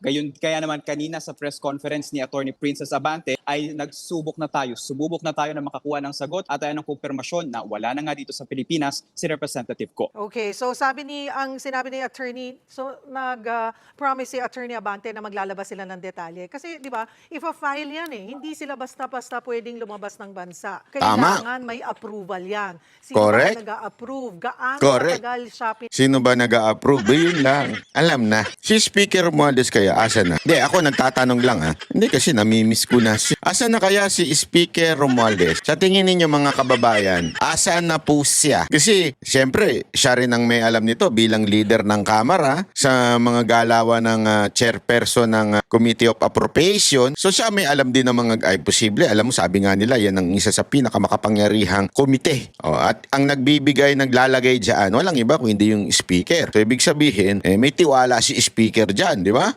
Gayon, kaya naman kanina sa press conference ni Attorney Princess Abante ay nagsubok na tayo. Sububok na tayo na makakuha ng sagot at ayan ang kumpirmasyon na wala na nga dito sa Pilipinas si Representative ko. Okay, so sabi ni ang sinabi ni attorney, so nag-promise si attorney Abante na maglalabas sila ng detalye. Kasi 'di ba, if a file 'yan eh, hindi sila basta-basta pwedeng lumabas ng bansa. Kailangan may approval 'yan. Sino Correct. ba nag-approve? Gaano Correct. katagal siya pin- Sino ba nag-a-approve? Yun lang. Alam na. Si Speaker Romualdez kaya, asa na? Hindi, ako nagtatanong lang ha. Hindi kasi namimiss ko na. Si- Asa na kaya si Speaker Romualdez? Sa tingin ninyo mga kababayan, asa na po siya? Kasi, syempre, siya rin ang may alam nito bilang leader ng Kamara sa mga galawan ng ah, chairperson ng ah, Committee of Appropriation. So siya may alam din ng mga, ay posible, alam mo, sabi nga nila, yan ang isa sa pinakamakapangyarihang komite. O, at ang nagbibigay, naglalagay dyan, walang iba kung hindi yung speaker. So ibig sabihin, eh, may tiwala si speaker dyan, di ba?